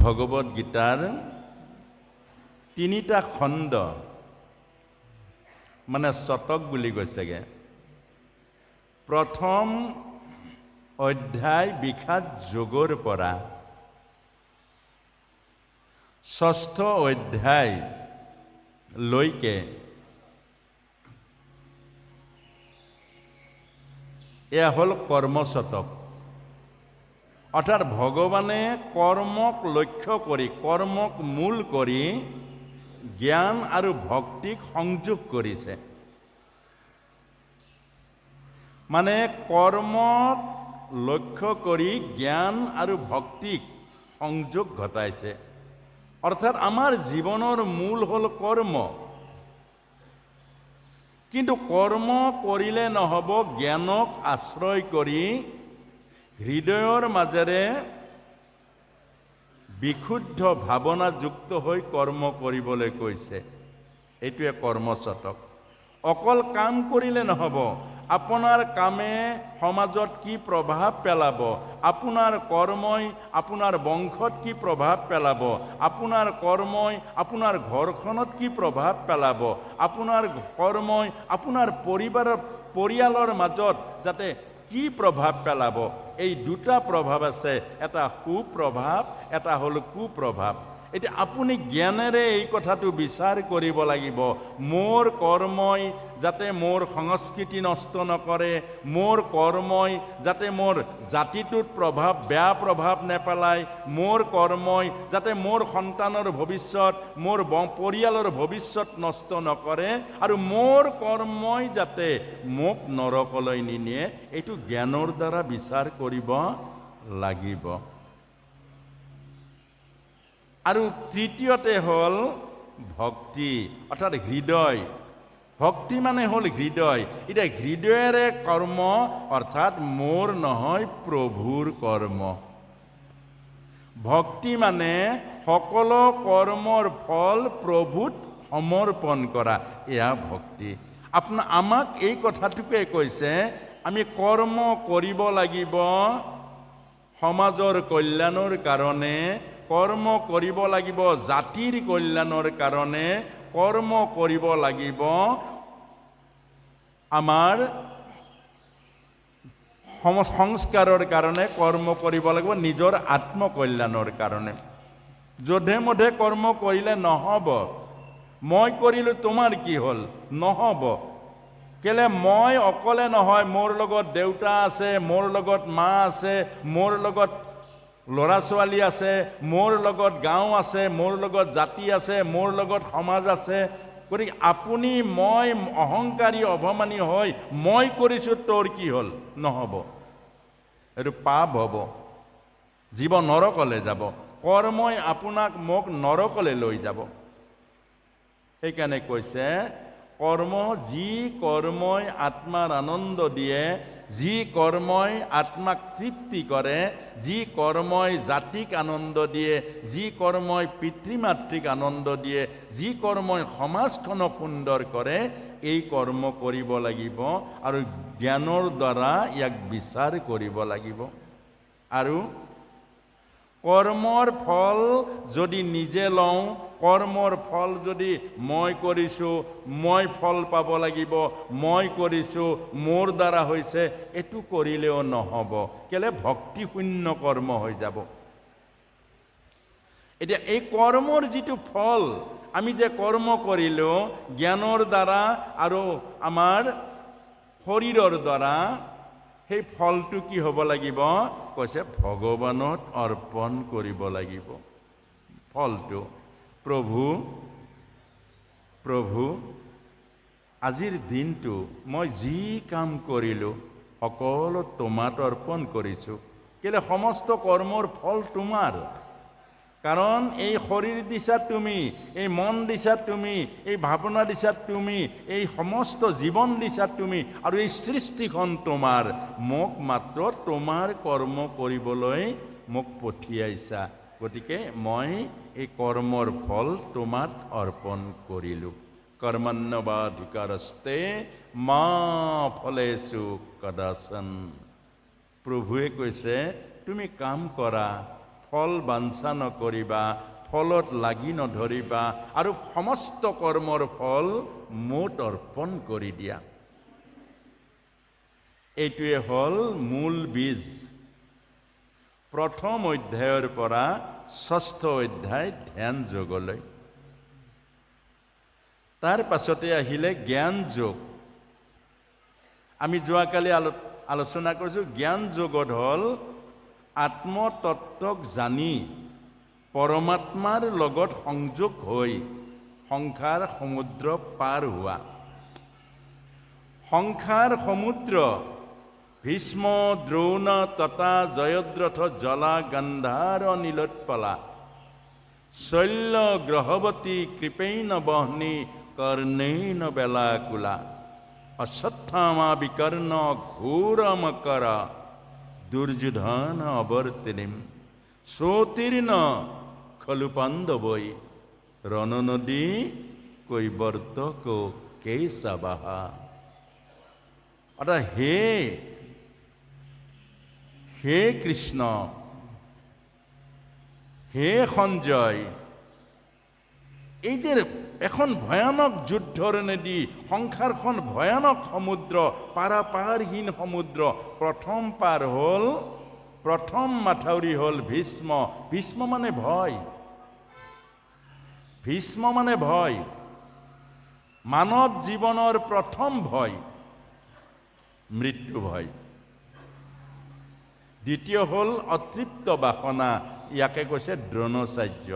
ভগৱত গীতাৰ তিনিটা খণ্ড। মানে শতক বুলি কৈছেগৈ। প্ৰথম অধ্যায় বিষাদ যোগৰ পৰা। ষষ্ঠ অধ্যায় লৈকে। এয়া হ'ল কৰ্মশতক অৰ্থাৎ ভগৱানে কৰ্মক লক্ষ্য কৰি কৰ্মক মূল কৰি জ্ঞান আৰু ভক্তিক সংযোগ কৰিছে। মানে কৰ্মক লক্ষ্য কৰি জ্ঞান আৰু ভক্তিক সংযোগ ঘটাইছে। অৰ্থাৎ আমাৰ জীৱনৰ মূল হ'ল কৰ্ম। কিন্তু কৰ্ম কৰিলে নহ'ব জ্ঞানক আশ্ৰয় কৰি হৃদয়ৰ মাজেৰে বিশুদ্ধ ভাৱনাযুক্ত হৈ কৰ্ম কৰিবলৈ কৈছে। এইটোৱে কৰ্মচতক অকল কাম কৰিলে নহ'ব আপোনাৰ কামে সমাজত কি প্ৰভাৱ পেলাব আপোনাৰ কৰ্মই আপোনাৰ বংশত কি প্ৰভাৱ পেলাব আপোনাৰ কৰ্মই আপোনাৰ ঘৰখনত কি প্ৰভাৱ পেলাব আপোনাৰ কৰ্মই আপোনাৰ পৰিবাৰৰ পৰিয়ালৰ মাজত যাতে কি প্ৰভাৱ পেলাব? এই দুটা প্ৰভাৱ আছে এটা সুপ্ৰভাৱ এটা হ'ল কুপ্ৰভাৱ। এতিয়া আপুনি জ্ঞানেৰে এই কথাটো বিচাৰ কৰিব লাগিব। মোৰ কৰ্মই যাতে মোৰ সংস্কৃতি নষ্ট নকৰে মোৰ কৰ্মই যাতে মোৰ জাতিটোত প্ৰভাৱ বেয়া প্ৰভাৱ নেপেলায় মোৰ কৰ্মই যাতে মোৰ সন্তানৰ ভৱিষ্যত মোৰ পৰিয়ালৰ ভৱিষ্যত নষ্ট নকৰে আৰু মোৰ কৰ্মই যাতে মোক নৰকলৈ নিনিয়ে এইটো জ্ঞানৰ দ্বাৰা বিচাৰ কৰিব লাগিব। আৰু তৃতীয়তে হ'ল ভক্তি অৰ্থাৎ হৃদয়। ভক্তি মানে হ'ল হৃদয়। এতিয়া হৃদয়েৰে কৰ্ম অৰ্থাৎ মোৰ নহয় প্ৰভুৰ কৰ্ম। ভক্তি মানে সকলো কৰ্মৰ ফল প্ৰভুত সমৰ্পণ কৰা। এয়া ভক্তি। আপোনা আমাক এই কথাটোকে কৈছে আমি কৰ্ম কৰিব লাগিব সমাজৰ কল্যাণৰ কাৰণে কৰ্ম কৰিব লাগিব জাতিৰ কল্যাণৰ কাৰণে কৰ্ম কৰিব লাগিব। আমাৰ সম- সংস্কাৰৰ কাৰণে কৰ্ম কৰিব লাগিব, নিজৰ আত্মকল্যাণৰ কাৰণে। যধে মধে কৰ্ম কৰিলে নহ'ব। মই কৰিলোঁ, তোমাৰ কি হ'ল? নহ'ব। কেলে মই অকলে নহয়, মোৰ লগত দেউতা আছে, মোৰ লগত মা আছে, মোৰ লগত ল'ৰা ছোৱালী আছে মোৰ লগত গাঁও আছে মোৰ লগত জাতি আছে মোৰ লগত সমাজ আছে। গতিকে আপুনি মই অহংকাৰী অভমানী হৈ মই কৰিছোঁ তোৰ কি হ'ল? নহ'ব। এইটো পাপ হ'ব। জীৱ নৰকলৈ যাব। কৰ্মই আপোনাক মোক নৰকলৈ লৈ যাব। সেইকাৰণে কৈছে কৰ্ম, যি কৰ্মই আত্মাৰ আনন্দ দিয়ে, যি কৰ্মই আত্মাক তৃপ্তি কৰে, যি কৰ্মই জাতিক আনন্দ দিয়ে, যি কৰ্মই পিতৃ মাতৃক আনন্দ দিয়ে, যি কৰ্মই সমাজখনক সুন্দৰ কৰে, এই কৰ্ম কৰিব লাগিব আৰু জ্ঞানৰ দ্বাৰা ইয়াক বিচাৰ কৰিব লাগিব। আৰু কৰ্মৰ ফল যদি নিজে লওঁ কৰ্মৰ ফল যদি মই কৰিছোঁ, মই ফল পাব লাগিব, মই কৰিছোঁ, মোৰ দ্বাৰা হৈছে, এইটো কৰিলেও নহ'ব। কেলে? ভক্তিশূন্য কৰ্ম হৈ যাব। এতিয়া এই কৰ্মৰ যিটো ফল, আমি যে কৰ্ম কৰিলোঁ, জ্ঞানৰ দ্বাৰা আৰু আমাৰ শৰীৰৰ দ্বাৰা, সেই ফলটো কি হ'ব লাগিব? কৈছে, ভগৱানত অৰ্পণ কৰিব লাগিব। ফলটো প্ৰভু প্ৰভু আজিৰ দিনটো মই যি কাম কৰিলোঁ সকলো তোমাত অৰ্পণ কৰিছোঁ। কেলে সমস্ত কৰ্মৰ ফল তোমাৰ? কাৰণ এই শৰীৰ দিছা তুমি, এই মন দিছা তুমি, এই ভাৱনা দিছা তুমি, এই সমস্ত জীৱন দিছা তুমি আৰু এই সৃষ্টিখন তোমাৰ। মোক মাত্ৰ তোমাৰ কৰ্ম কৰিবলৈ মোক পঠিয়াইছা। গতিকে মই এই কৰ্মৰ ফল তোমাত অৰ্পণ কৰিলোঁ। কৰ্মণ্যবাধিকাৰস্তে মা ফলেচু কদাচন। প্ৰভুৱে কৈছে তুমি কাম কৰা ফল বাঞ্ছা নকৰিবা ফলত লাগি নধৰিবা আৰু সমস্ত কৰ্মৰ ফল মোত অৰ্পণ কৰি দিয়া। এইটোৱে হ'ল মূল বীজ। প্ৰথম অধ্যায়ৰ পৰা ষষ্ঠ অধ্যায় ধ্যান যোগলৈ। তাৰ পাছতে আহিলে জ্ঞান যোগ। আমি যোৱাকালি আলো আলোচনা কৰিছোঁ জ্ঞান যোগত হ'ল আত্মতত্বক জানি পৰমাত্মাৰ লগত সংযোগ হৈ সংসাৰ সমুদ্ৰ পাৰ হোৱা। সংসাৰ সমুদ্ৰ ভীষ্ম দ্ৰোণ তথা জয়দ্ৰথ জলা গন্ধাৰ নীলোৎপলা। শৈল্য গ্ৰহৱতী কৃপেইন, বহ্নি কৰ্ণেইন বেলাকুলা। অশ্বত্থামা বিকৰ্ণ ঘোৰ মকৰ দুৰ্যোধন অৱৰ্তিনিম সৌতীৰ্ণ খলু পাণ্ডৱই ৰণনদী কৈবৰ্তক কেশৱাহা অৰ্থাৎ হে হে কৃষ্ণ, হে সঞ্জয়, এই যে এখন ভয়ানক যুদ্ধৰণেদি সংসাৰখন ভয়ানক সমুদ্ৰ, পাৰাপাৰহীন সমুদ্ৰ, প্ৰথম পাৰ হ'ল, প্ৰথম মাথাউৰি হ'ল ভীষ্ম। ভীষ্ম মানে ভয়। ভীষ্ম মানে ভয়। মানৱ জীৱনৰ প্ৰথম ভয়। মৃত্যু ভয়। দ্বিতীয় হ'ল অতৃপ্ত বাসনা, ইয়াকে কৈছে দ্ৰোণাচাৰ্য।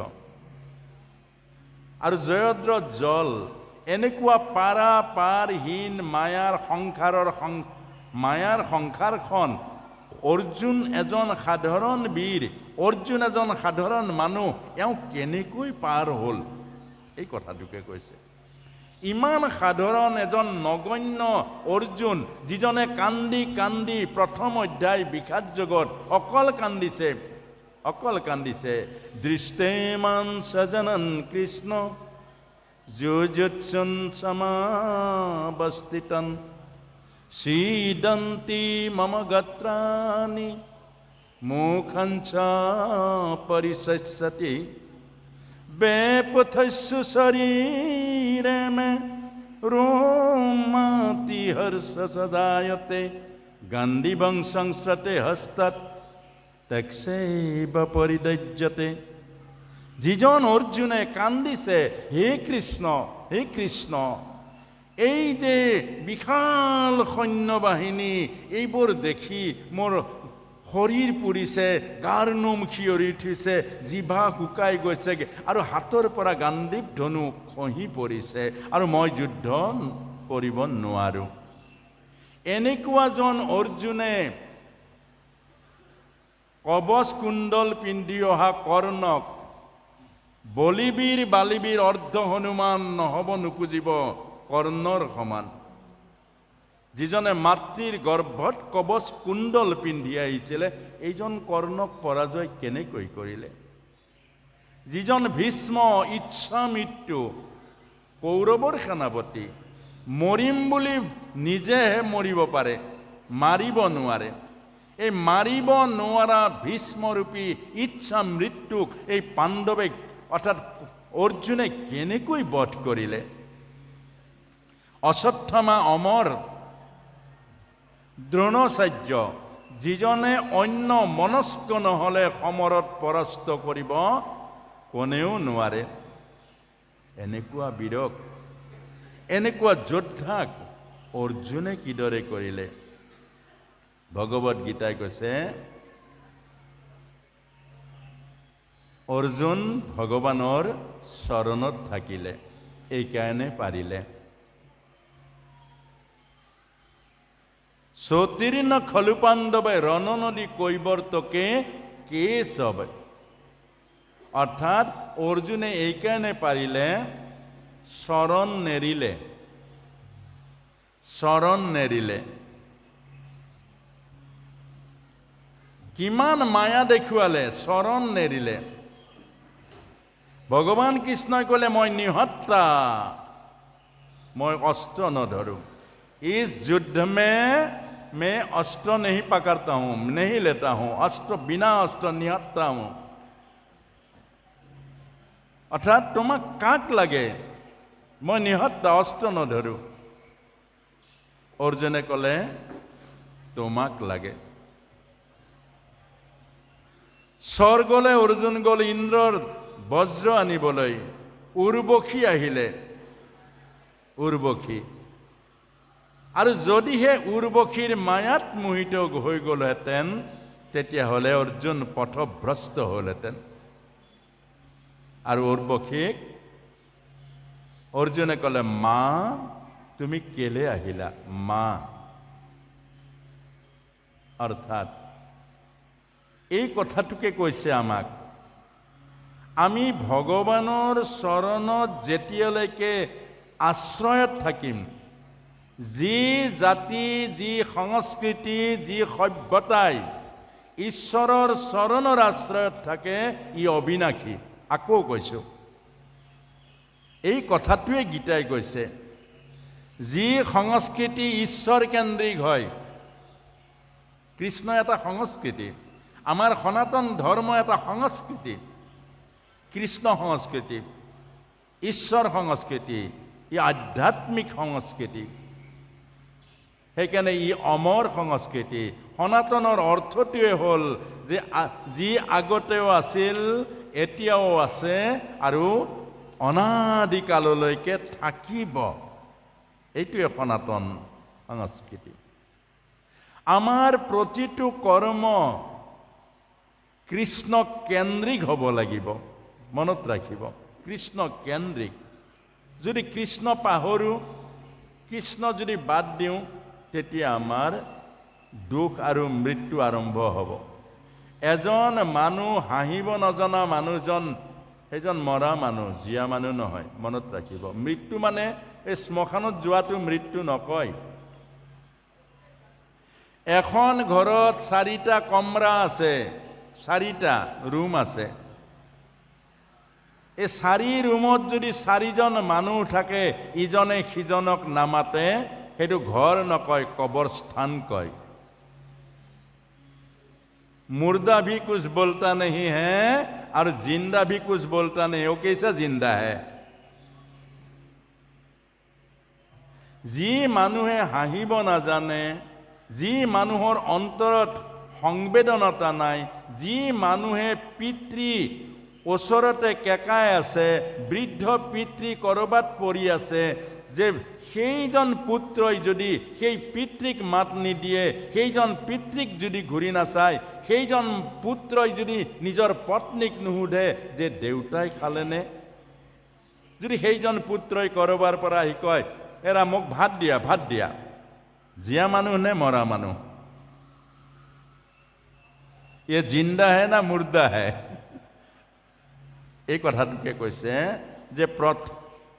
আৰু জয়দ্ৰ জল, এনেকুৱা পাৰা, পাৰহীন মায়াৰ সংসাৰৰ সং মায়াৰ সংসাৰখন, অৰ্জুন এজন সাধাৰণ বীৰ, অৰ্জুন এজন সাধাৰণ মানুহ, এওঁ কেনেকৈ পাৰ হ'ল? এই কথাটোকে কৈছে। ইমান সাধাৰণ এজন নগণ্য অৰ্জুন, যিজনে কান্দি কান্দি প্ৰথম অধ্যায় বিষাদ জগত, অকল কান্দিছে অকল কান্দিছে। দৃষ্টেমান সজনন কৃষ্ণ, যুজুৎসন সমাৱস্থিতন সীদন্তি মম গত্ৰাণী মুখঞ্চ পৰিশস্যতি বেপথস্যু শৰীৰ تیرے میں روماتی ہر سزایت گاندھی بن سنسط ہستت تکسیب পরিদজ্যতে যিজন অর্জুনে কান্দিছে হে কৃষ্ণ হে কৃষ্ণ এই যে বিশাল সৈন্য বাহিনী এইবোৰ দেখি মোৰ শৰীৰ পুৰিছে গাৰ নোম শিয়ৰি উঠিছে জিভা শুকাই গৈছে আৰু হাতৰ পৰা গান্ধীৱ ধনু খহি পৰিছে আৰু মই যুদ্ধ কৰিব নোৱাৰোঁ। এনেকুৱাজন অৰ্জুনে কবচ কুণ্ডল পিন্ধি অহা কৰ্ণক বলিবীৰ বালিবীৰ অৰ্ধ হনুমান নহ'ব নোখোজিব কৰ্ণৰ সমান। যিজনে মাতৃৰ গৰ্ভত কবচ কুণ্ডল পিন্ধি আহিছিলে, এইজন কৰ্ণক পৰাজয় কেনেকৈ কৰিলে? যিজন ভীষ্ম ইচ্ছা মৃত্যু, কৌৰৱৰ সেনাপতি, মৰিম বুলি নিজেহে মৰিব পাৰে, মাৰিব নোৱাৰে। এই মাৰিব নোৱাৰা ভীষ্মৰূপী ইচ্ছা মৃত্যুক এই পাণ্ডৱে অৰ্থাৎ অৰ্জুনে কেনেকৈ বধ কৰিলে? অশ্বত্থামা অমৰ দ্ৰোণাচাৰ্য, যিজনে অন্য মনস্ক নহ'লে সমৰত পৰাস্ত কৰিব কোনেও নোৱাৰে। এনেকুৱা বীৰক, এনেকুৱা যোদ্ধাক অৰ্জুনে কিদৰে কৰিলে? ভগৱত গীতাই কৈছে, অৰ্জুন ভগৱানৰ চৰণত থাকিলে, এইকাৰণে পাৰিলে। সতীর্ণ খলুপাণ্ডবে রণনদী কৈবর্তকে কে সব অর্থাৎ অর্জুনে এই কারণে পারিলে শরণ নেরিলে, শরণ নেৰিলে কিমান মায়া দেখুৱালে চৰণ নেৰিলে। ভগৱান কৃষ্ণই ক'লে, মই নিহত্তা মই অস্ত্ৰ নধৰোঁ। इस युद्ध में मैं अस्त्र नहीं पकड़ता हूँ नहीं लेता हूँ अस्त्र बिना अस्त्र निहत्ता हूँ অৰ্থাৎ তোমাক কাক লাগে মই নিহত অস্ত্ৰ নধৰোঁ অৰ্জুনে ক'লে তোমাক লাগে স্বৰ্গলৈ অৰ্জুন গ'ল ইন্দ্ৰৰ বজ্ৰ আনিবলৈ উৰ্বশী আহিলে উৰ্বশী আৰু যদিহে উৰ্বশীৰ মায়াত মোহিত হৈ গ'লহেঁতেন, তেতিয়াহ'লে অৰ্জুন পথভ্ৰষ্ট হ'লহেঁতেন। আৰু উৰ্বশীক, অৰ্জুনে ক'লে, মা, তুমি কেলে আহিলা? মা। অৰ্থাৎ, এই কথাটোকে কৈছে আমাক, আমি ভগৱানৰ চৰণত যেতিয়ালৈকে আশ্ৰয়ত থাকিম যি জাতি যি সংস্কৃতি যি সভ্যতাই ঈশ্বৰৰ চৰণৰ আশ্ৰয়ত থাকে ই অবিনাশী। আকৌ কৈছোঁ। এই কথাটোৱে গীতাই কৈছে যি সংস্কৃতি ঈশ্বৰ কেন্দ্ৰিক হয় কৃষ্ণ এটা সংস্কৃতি আমাৰ সনাতন ধৰ্ম এটা সংস্কৃতি কৃষ্ণ সংস্কৃতি ঈশ্বৰ সংস্কৃতি ই আধ্যাত্মিক সংস্কৃতি। সেইকাৰণে ই অমৰ সংস্কৃতি। সনাতনৰ অৰ্থটোৱে হ'ল যে যি আগতেও আছিল, এতিয়াও আছে আৰু অনাদিকাললৈকে থাকিব। এইটোৱে সনাতন সংস্কৃতি। আমাৰ প্ৰতিটো কৰ্ম কৃষ্ণ কেন্দ্ৰিক হ'ব লাগিব, মনত ৰাখিব। কৃষ্ণ কেন্দ্ৰিক। যদি কৃষ্ণ পাহৰোঁ, কৃষ্ণ যদি বাদ দিওঁ তেতিয়া আমাৰ দুখ আৰু মৃত্যু আৰম্ভ হ'ব। এজন মানুহ হাঁহিব নজনা মানুহজন, সেইজন মৰা মানুহ, জীয়া মানুহ নহয়, মনত ৰাখিব। মৃত্যু মানে এই শ্মশানত যোৱাটো মৃত্যু নকয়। এখন ঘৰত চাৰিটা কমৰা আছে, চাৰিটা ৰুম আছে। এই চাৰি ৰুমত যদি চাৰিজন মানুহ থাকে, ইজনে সিজনক নামাতে সেইটো ঘৰ নকয় কবৰস্থান কয় मुर्दा भी कुछ बोलता नहीं है और जिंदा भी कुछ बोलता नहीं वो कैसा जिंदा है যি মানুহে হাঁহিব নাজানে যি মানুহৰ অন্তৰত সংবেদনতা নাই যি মানুহে পিতৃ ওচৰতে কেকাই আছে বৃদ্ধ পিতৃ ক'ৰবাত পৰি আছে যে সেইজন পুত্ৰই যদি সেই পিতৃক মাত নিদিয়ে সেইজন পিতৃক যদি ঘূৰি নাচায় সেইজন পুত্ৰই যদি নিজৰ পত্নীক নুসুধে যে দেউতাই খালেনে? যদি সেইজন পুত্ৰই ক'ৰবাৰ পৰা আহি কয়, এৰা মোক ভাত দিয়া ভাত দিয়া। জীয়া মানুহ নে মৰা মানুহ? এ জিন্দা হে না মুৰ্দা হে? এই কথাটোকে কৈছে যে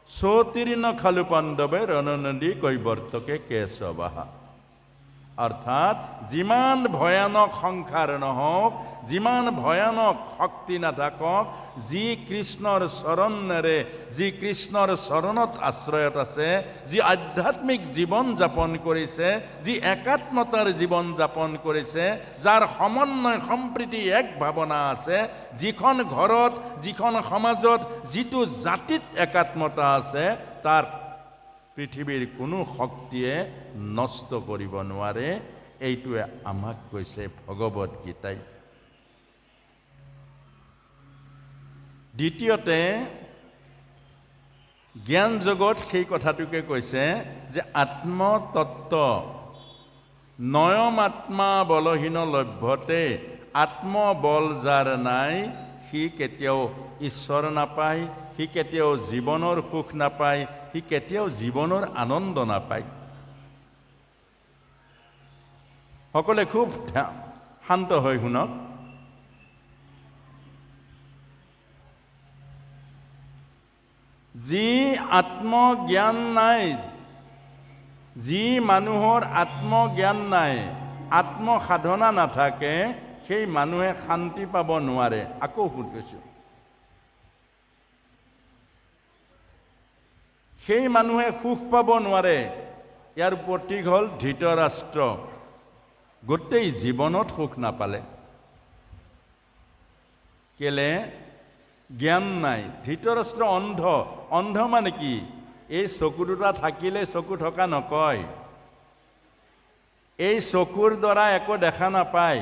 ସୋତିରି ନ ଖାଲୁ ପାଣ୍ଡବେ ରଣନଣ୍ଡି କୈବର୍ତ୍ତକେ କେଶବାହା অৰ্থাৎ যিমান ভয়ানক সংসাৰ নহওক, যিমান ভয়ানক শক্তি নাথাকক, যি কৃষ্ণৰ চৰণেৰে যি কৃষ্ণৰ চৰণত আশ্ৰয়ত আছে, যি আধ্যাত্মিক জীৱন যাপন কৰিছে, যি একাত্মতাৰ জীৱন যাপন কৰিছে, যাৰ সমন্বয় সম্প্ৰীতি এক ভাৱনা আছে, যিখন ঘৰত, যিখন সমাজত, যিটো জাতিত একাত্মতা আছে, তাৰ পৃথিৱীৰ কোনো শক্তিয়ে নষ্ট কৰিব নোৱাৰে এইটোৱে আমাক কৈছে ভগৱত গীতাই। দ্বিতীয়তে জ্ঞান জগত সেই কথাটোকে কৈছে যে আত্মতত্ত্ব নয়ম আত্মা বলহীন লভ্যতে আত্মবল যাৰ নাই সি কেতিয়াও ঈশ্বৰ নাপায় সি কেতিয়াও জীৱনৰ সুখ নাপায় সি কেতিয়াও জীৱনৰ আনন্দ নাপায়। সকলোৱে খুব শান্ত হৈ শুনক। যি আত্মজ্ঞান নাই যি মানুহৰ আত্মজ্ঞান নাই আত্মসাধনা নাথাকে সেই মানুহে শান্তি পাব নোৱাৰে। আকৌ সুধিছোঁ সেই মানুহে সুখ পাব নোৱাৰে। ইয়াৰ প্ৰতীক হ'ল ধৃতৰাষ্ট্ৰ। গোটেই জীৱনত সুখ নাপালে। কেলে? জ্ঞান নাই। ধৃতৰাষ্ট্ৰ অন্ধ। অন্ধ মানে কি? এই চকু দুটা থাকিলে চকু থকা নকয়। এই চকুৰ দ্বাৰা একো দেখা নাপায়।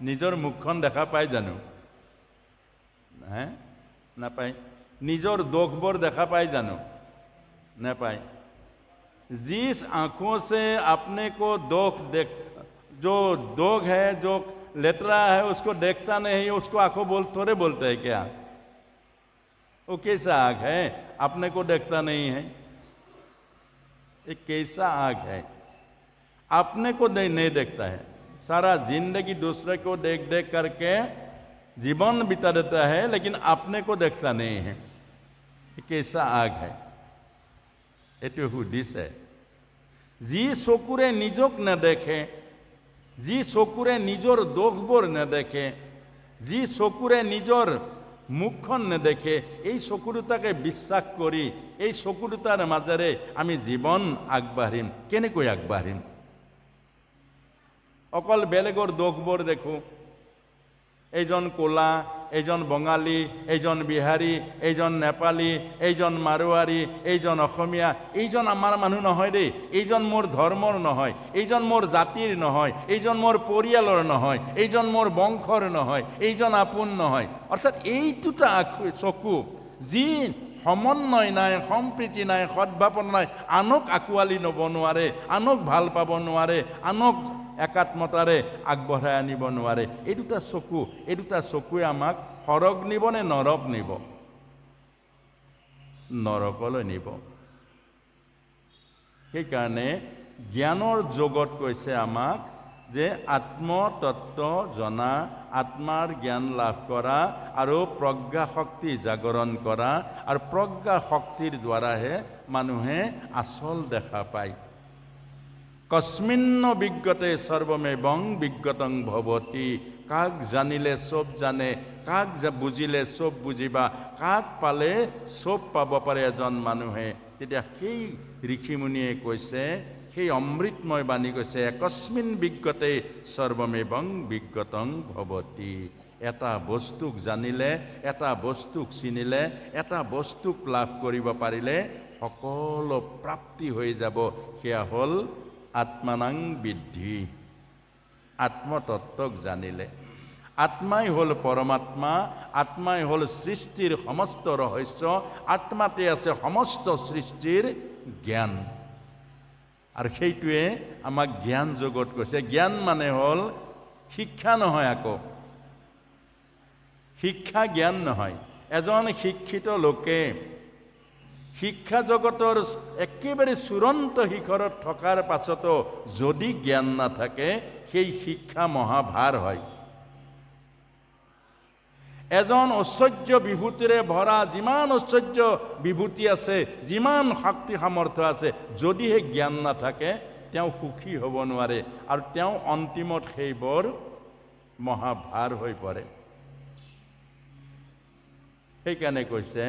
নিজৰ মুখখন দেখা পায় জানো? হে? নাপায়। নিজৰ দোষবোৰ দেখা পায় জানো? न पाए। जिस आँखों से अपने को दोख देख जो दोग है जो लेतरा है उसको देखता नहीं उसको आँखों बोल थोड़े बोलते हैं क्या? वो कैसा आग है? अपने को देखता नहीं है। एक कैसा आग है? अपने को दे, नहीं देखता है। सारा ज़िंदगी दूसरे को देख देख करके जीवन बिता देता है लेकिन अपने को देखता नहीं है। कैसा आग है? এইটো সুধিছে যি চকুৰে নিজক নেদেখে যি চকুৰে নিজৰ দোষবোৰ নেদেখে যি চকুৰে নিজৰ মুখখন নেদেখে এই চকু দুটাকে বিশ্বাস কৰি এই চকু দুটাৰ মাজেৰে আমি জীৱন আগবাঢ়িম কেনেকৈ আগবাঢ়িম অকল বেলেগৰ দোষবোৰ দেখোঁ এইজন ক'লা, এইজন বঙালী, এইজন বিহাৰী, এইজন নেপালী, এইজন মাৰোৱাৰী, এইজন অসমীয়া, এইজন আমাৰ মানুহ নহয় দেই, এইজন মোৰ ধৰ্মৰ নহয়, এইজন মোৰ জাতিৰ নহয়, এইজন মোৰ পৰিয়ালৰ নহয়, এইজন মোৰ বংশৰ নহয়, এইজন আপোন নহয়। অৰ্থাৎ এইটোটা আখু, চকু, যি সমন্বয় নাই, সম্প্ৰীতি নাই, সদ্ভাৱন নাই, আনক আঁকোৱালি ল'ব নোৱাৰে আনক ভালো পাব নোৱাৰে, আনক একাত্মতাৰে আগবঢ়াই আনিব নোৱাৰে। এই দুটা চকু, এই দুটা চকুৱে আমাক সৰগ নিব নে নৰক নিব? নৰকলৈ নিব। সেইকাৰণে জ্ঞানৰ যোগত কৈছে আমাক যে আত্মতত্ব জনা, আত্মাৰ জ্ঞান লাভ কৰা আৰু প্ৰজ্ঞা শক্তি জাগৰণ কৰা আৰু প্ৰজ্ঞা শক্তিৰ দ্বাৰাহে মানুহে আচল দেখা পায়। কস্মিন্ন বিজ্ঞতে সৰ্বমেবং বিজ্ঞতং ভৱতি কাক জানিলে চব জানে কাক বুজিলে চব বুজিবা কাক পালে চব পাব পাৰে এজন মানুহে। তেতিয়া সেই ঋষিমুনিয়ে কৈছে সেই অমৃতময় বাণী কৈছে একস্মিন বিজ্ঞতে সৰ্বমেবং বিজ্ঞতং ভৱতি এটা বস্তুক জানিলে এটা বস্তুক চিনিলে এটা বস্তুক লাভ কৰিব পাৰিলে সকলো প্ৰাপ্তি হৈ যাব। সেয়া হ'ল আত্মানাং বৃদ্ধি। আত্মতত্ত্বক জানিলে। আত্মাই হ'ল পৰমাত্মা আত্মাই হ'ল সৃষ্টিৰ সমস্ত ৰহস্য, আত্মাতে আছে সমস্ত সৃষ্টিৰ জ্ঞান। আৰু সেইটোৱে আমাক জ্ঞান যোগত কৈছে। জ্ঞান মানে হ'ল শিক্ষা নহয় আকৌ। শিক্ষা জ্ঞান নহয়। এজন শিক্ষিত লোকে শিক্ষা জগতৰ একেবাৰে চূড়ান্ত শিখৰত থকাৰ পাছতো যদি জ্ঞান নাথাকে সেই শিক্ষা মহাভাৰ হয়। এজন ঐশ্বৰ্য বিভূতিৰে ভৰা যিমান ঐশ্বৰ্য বিভূতি আছে যিমান শক্তি সামৰ্থ্য আছে যদিহে জ্ঞান নাথাকে তেওঁ সুখী হ'ব নোৱাৰে আৰু তেওঁ অন্তিমত সেইবোৰ মহাভাৰ হৈ পৰে। সেইকাৰণে কৈছে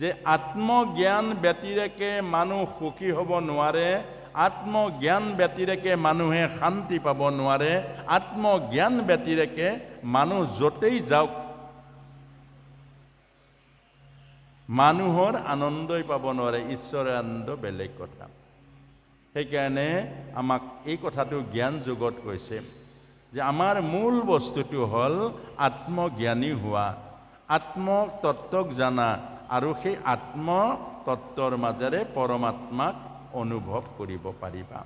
যে আত্মজ্ঞান ব্যতিৰেকে মানুহ সুখী হ'ব নোৱাৰে আত্মজ্ঞান ব্যতিৰেকে মানুহে শান্তি পাব নোৱাৰে আত্মজ্ঞান ব্যতিৰেকে মানুহ য'তেই যাওক মানুহৰ আনন্দই পাব নোৱাৰে ঈশ্বৰৰ আনন্দ বেলেগ কথা। সেইকাৰণে আমাক এই কথাটো জ্ঞান যুগত কৈছে যে আমাৰ মূল বস্তুটো হ'ল আত্মজ্ঞানী হোৱা আত্মতত্ত্বক জানা আৰু সেই আত্মতত্ত্বৰ মাজেৰে পৰমাত্মাক অনুভৱ কৰিব পাৰিবা।